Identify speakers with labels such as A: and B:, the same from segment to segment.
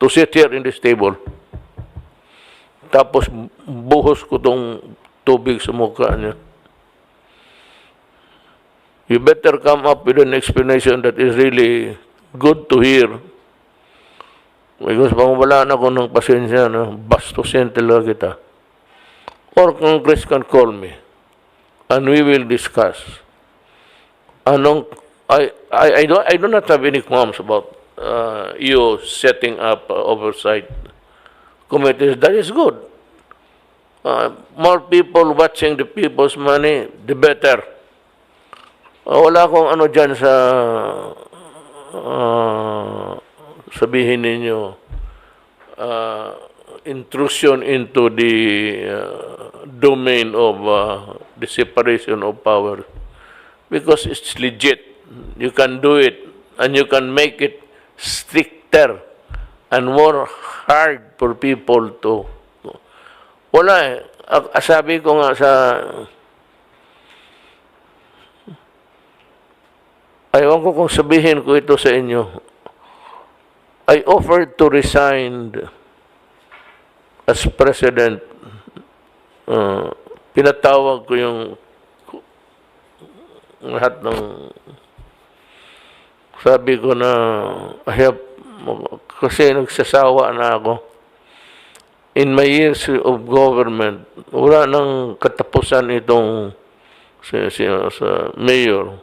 A: to sit here in this table. Tapos buhos ko tong tubig sa mukha niya. You better come up with an explanation that is really good to hear. Because pang wala na ako ng pasensya, no? bastusin talaga kita. Or Congress can call me and we will discuss. Anong, I, I, I, don't, I do not have any qualms about uh, you setting up uh, oversight committees. That is good. Uh, more people watching the people's money, the better. Uh, wala akong ano dyan sa uh, sabihin ninyo uh, intrusion into the uh, domain of uh, the separation of power because it's legit. You can do it and you can make it stricter and more hard for people to wala eh. Sabi ko nga sa Ayaw ko kung sabihin ko ito sa inyo. I offered to resign as president. Uh, pinatawag ko yung lahat ng sabi ko na I have, kasi nagsasawa na ako. In my years of government, wala nang katapusan itong si, si, sa mayor.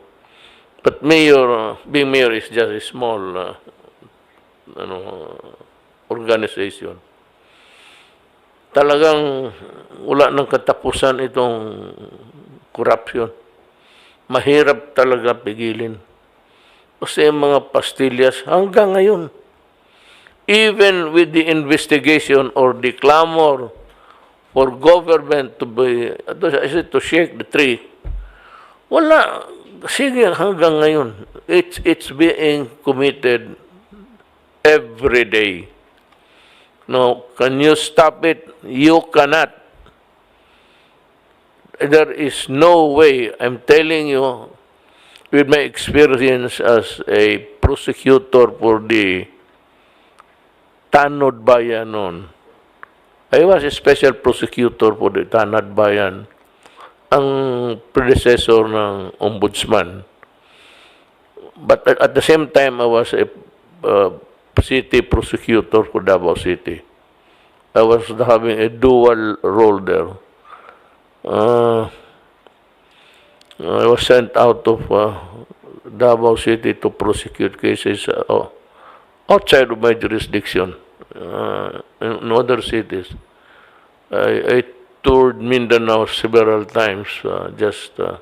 A: But mayor, being mayor is just a small uh, ano, organization. Talagang wala nang katapusan itong corruption. Mahirap talaga pigilin. Yung mga pastillas hanggang ngayon, even with the investigation or the clamor for government to be, to shake the tree, wala. Sige, hanggang ngayon, it's, it's being committed every day. No, can you stop it? You cannot. There is no way, I'm telling you, with my experience as a prosecutor for the Tanod Bayan noon, I was a special prosecutor for the Tanod Bayan ang predecessor ng ombudsman. But at the same time, I was a uh, city prosecutor for Davao City. I was having a dual role there. Uh, I was sent out of uh, Davao City to prosecute cases uh, outside of my jurisdiction uh, in, other cities. I, I toured Mindanao several times uh, just uh,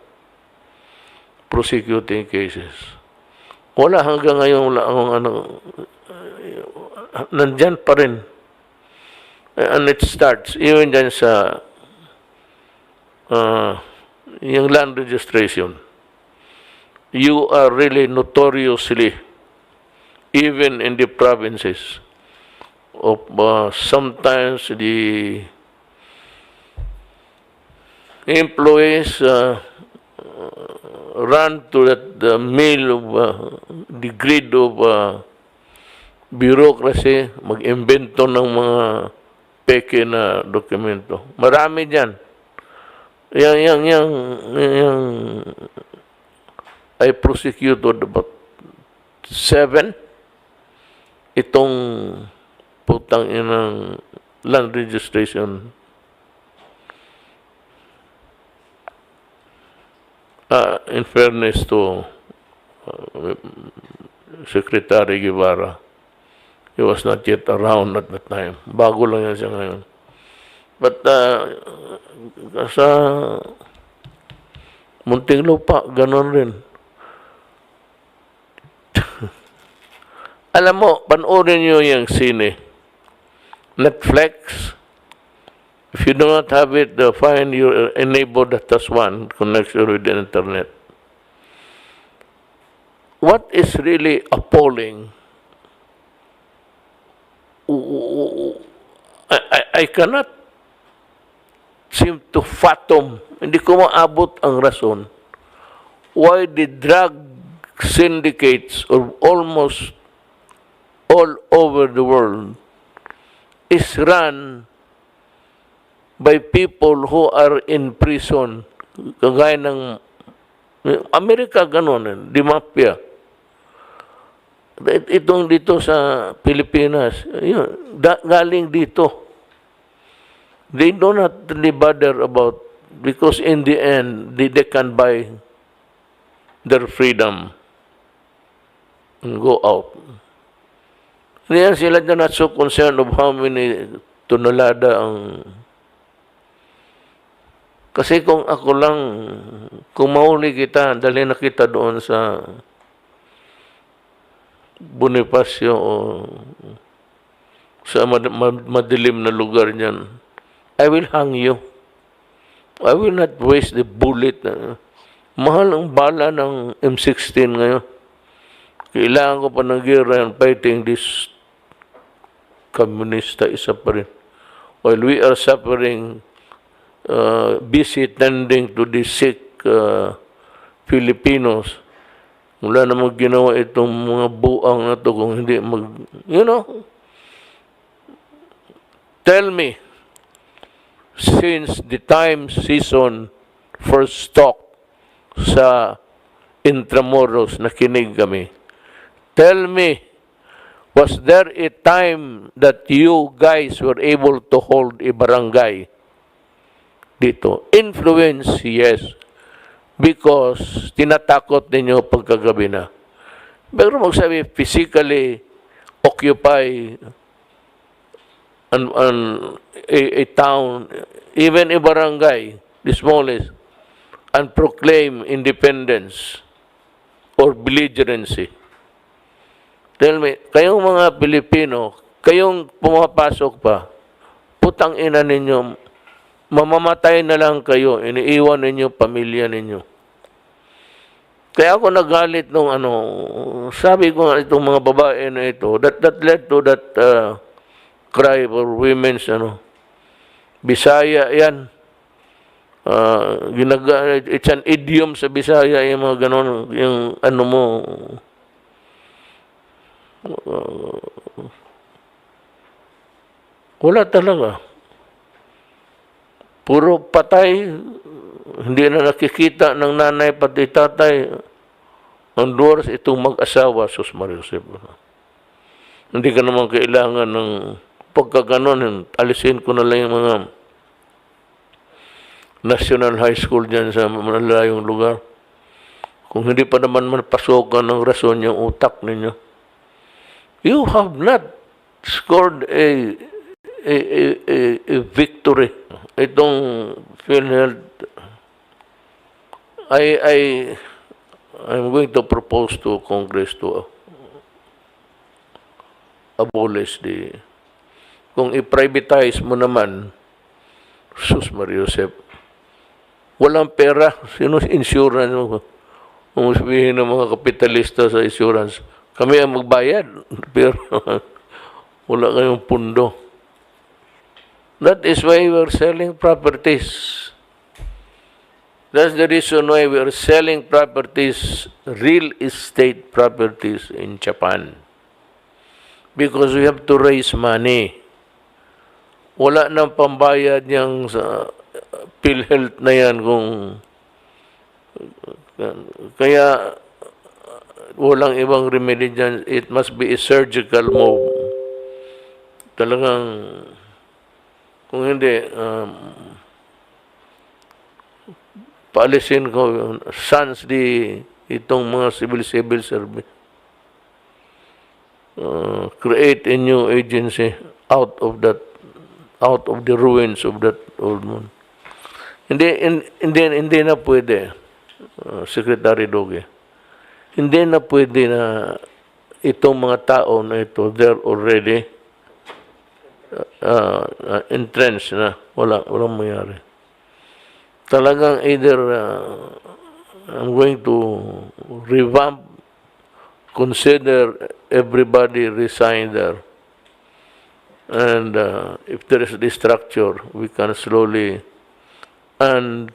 A: prosecuting cases. Wala hanggang ngayon wala akong ano, uh, nandyan pa rin. And it starts, even dyan sa uh, yung land registration. You are really notoriously, even in the provinces, of uh, sometimes the employees uh, run to that the mill of uh, the grid of uh, bureaucracy, mag-invento ng mga peke na dokumento. Marami dyan. Yang, yang, yang, yang, I prosecuted about seven itong putang inang land registration Uh, in fairness to uh, Secretary Guevara, he was not yet around at that time. Bago lang yan siya ngayon. But uh, sa munting lupa, ganon rin. Alam mo, panoorin nyo yung sine. Netflix, If you do not have it, uh, find your a neighbor that has one connection with the internet. What is really appalling, I, I, I cannot seem to fathom, hindi ko maabot ang rason, why the drug syndicates of almost all over the world is run by people who are in prison. Kagaya ng Amerika, ganun, di mafia. It- Itong dito sa Pilipinas, yun, galing dito. They do not really bother about, because in the end, they, they can buy their freedom and go out. Yan sila they're not so concerned of how many tonelada ang... Kasi kung ako lang, kung mahuli kita, dali na kita doon sa Bonifacio o sa mad- mad- madilim na lugar niyan, I will hang you. I will not waste the bullet. mahal ang bala ng M16 ngayon. Kailangan ko pa ng gira and fighting this communista isa pa rin. While we are suffering, uh, busy tending to the sick uh, Filipinos, wala namang ginawa itong mga buang na to kung hindi mag, you know, tell me, since the time season first stock sa Intramuros na kinig kami, tell me, was there a time that you guys were able to hold a barangay dito? Influence, yes. Because tinatakot ninyo pagkagabi na. Pero magsabi, physically occupy an, an, a, a town, even a barangay, the smallest, and proclaim independence or belligerency. Tell me, kayong mga Pilipino, kayong pumapasok pa, putang ina ninyo, mamamatay na lang kayo, iniiwan ninyo pamilya ninyo. Kaya ako nagalit nung ano, sabi ko nga itong mga babae na ito, that, that led to that uh, cry for women's ano, Bisaya yan. Uh, ginaga, it's an idiom sa Bisaya yung mga ganon, yung ano mo, wala talaga. Puro patay, hindi na nakikita ng nanay pati tatay. Ang doors itong mag-asawa, Sus Maria Josep. Hindi ka naman kailangan ng pagkaganon, alisin ko na lang yung mga national high school dyan sa malalayong lugar. Kung hindi pa naman mapasokan ng rason yung utak ninyo. You have not scored a a, a, a, a victory. Itong PhilHealth, I, I, I'm going to propose to Congress to abolish the, kung i-privatize mo naman, sus Maria Josep, walang pera, sino insurance mo? Kung sabihin ng mga kapitalista sa insurance, kami ang magbayad, pero wala kayong pundo. That is why we are selling properties. That's the reason why we are selling properties, real estate properties in Japan. Because we have to raise money. Wala nang pambayad niyang sa PhilHealth na yan kung kaya walang ibang remedy dyan. It must be a surgical move. Talagang kung hindi, um, paalisin ko sans di itong mga civil-civil service. Uh, create a new agency out of that, out of the ruins of that old one. Hindi, hin- hindi, hindi na pwede, uh, Secretary Doge. Hindi na pwede na itong mga tao na ito, they're already uh, uh, entrenched na. Wala, walang mayari. Talagang either uh, I'm going to revamp, consider everybody resign there. And uh, if there is this structure, we can slowly and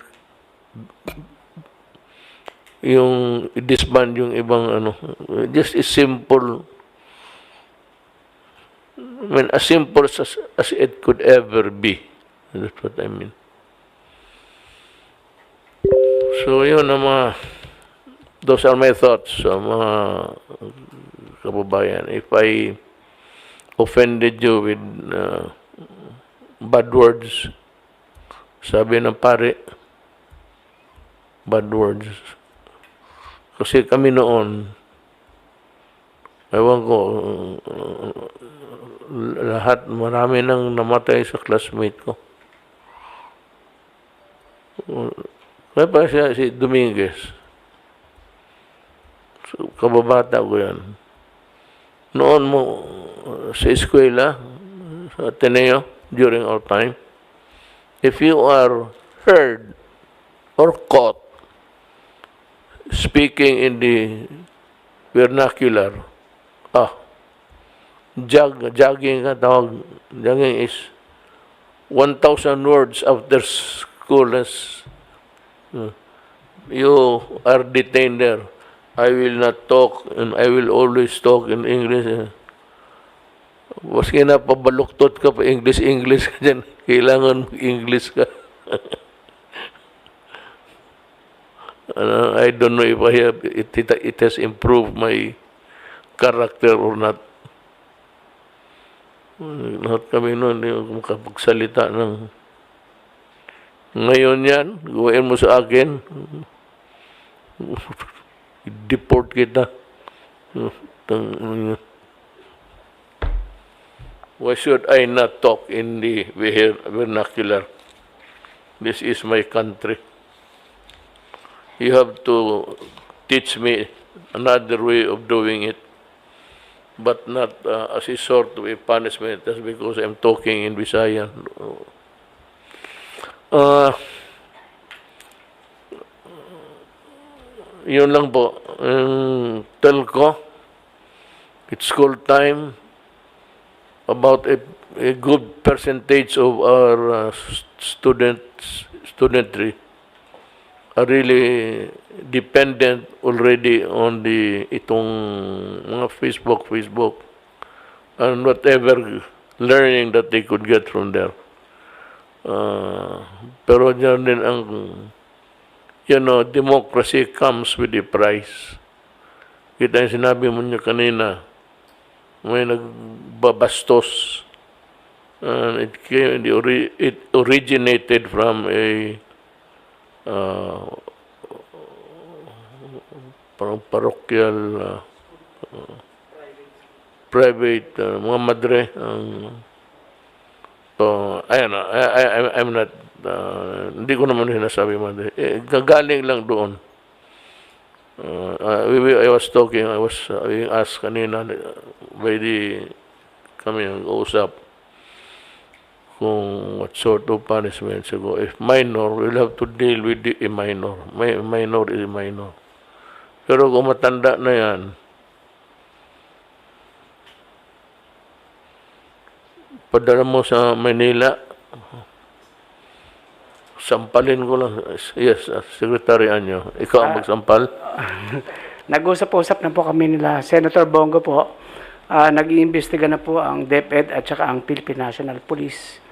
A: yung disband yung ibang ano just a simple mean, as simple as, as it could ever be. That's what I mean. So, yun ang mga, those are my thoughts sa mga kababayan. If I offended you with uh, bad words, sabi ng pare, bad words. Kasi kami noon, ewan ko, uh, lahat, marami nang namatay sa classmate ko. Kaya pa siya, si Dominguez. So, kababata ko yan. Noon mo, sa eskwela, sa Ateneo, during our time, if you are heard or caught speaking in the vernacular, ah, jog, jogging ka tawag, jogging is 1,000 words after school is uh, you are detained there. I will not talk and I will always talk in English. Maski na pabaluktot ka pa English-English ka dyan, kailangan mag-English ka. Ano, I don't know if I have, it, it, it has improved my character or not. Lahat kami noon, hindi ako makapagsalita ng ngayon yan, gawin mo sa akin, deport kita. Tang- Why should I not talk in the ver- vernacular? This is my country. You have to teach me another way of doing it, but not uh, as a sort of a punishment just because I'm talking in Visayan. Uh, yun lang po. Um, telco, it's school time. About a, a good percentage of our uh, students, studentry are really dependent already on the itong mga Facebook, Facebook, and whatever learning that they could get from there. Uh, pero dyan din ang, you know, democracy comes with a price. Kita yung sinabi mo niya kanina, may nagbabastos. And it came, it originated from a uh, parang parochial uh, uh, private uh, mga madre ang so ayun uh, I, I, I'm- not uh, hindi ko naman sinasabi madre eh, gagaling lang doon uh, I was talking I was uh, being asked kanina by the kami ang usap kung what sort of punishment siguro. If minor, we'll have to deal with the a minor. May, minor is minor. Pero kung matanda na yan, padala mo sa Manila, sampalin ko lang. Yes, uh, Secretary Anyo. Ikaw ang magsampal?
B: Nag-usap-usap na po kami nila Senator Bongo po. Ah, nag-iimbestiga na po ang DepEd at saka ang Philippine National Police.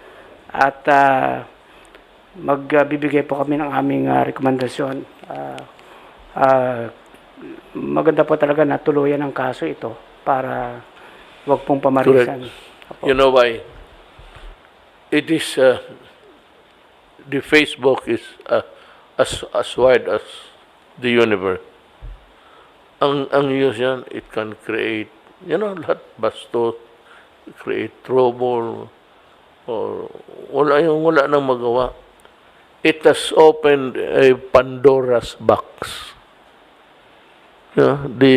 B: At ah, magbibigay po kami ng aming ah, rekomendasyon. Ah, ah, maganda po talaga na tuluyan ang kaso ito para wag pong pamarisan.
A: You know why? It is, uh, the Facebook is uh, as, as wide as the universe. Ang, ang use yan, it can create, you know, lahat basto, create trouble, or wala yung wala nang magawa. It has opened a Pandora's box. You know, the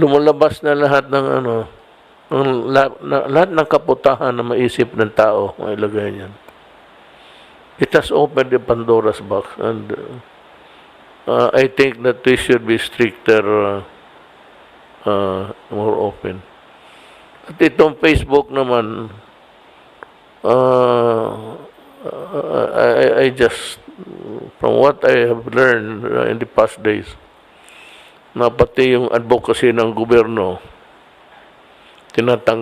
A: lumalabas na lahat ng ano, ang la, na, lahat ng kaputahan na maisip ng tao, mailagay niyan. It has opened the Pandora's box and uh, I think that we should be stricter, uh, uh, more open. At itong Facebook naman, uh, I, I- I just, from what I have learned uh, in the past days, na pati yung advocacy ng gobyerno tiene una tan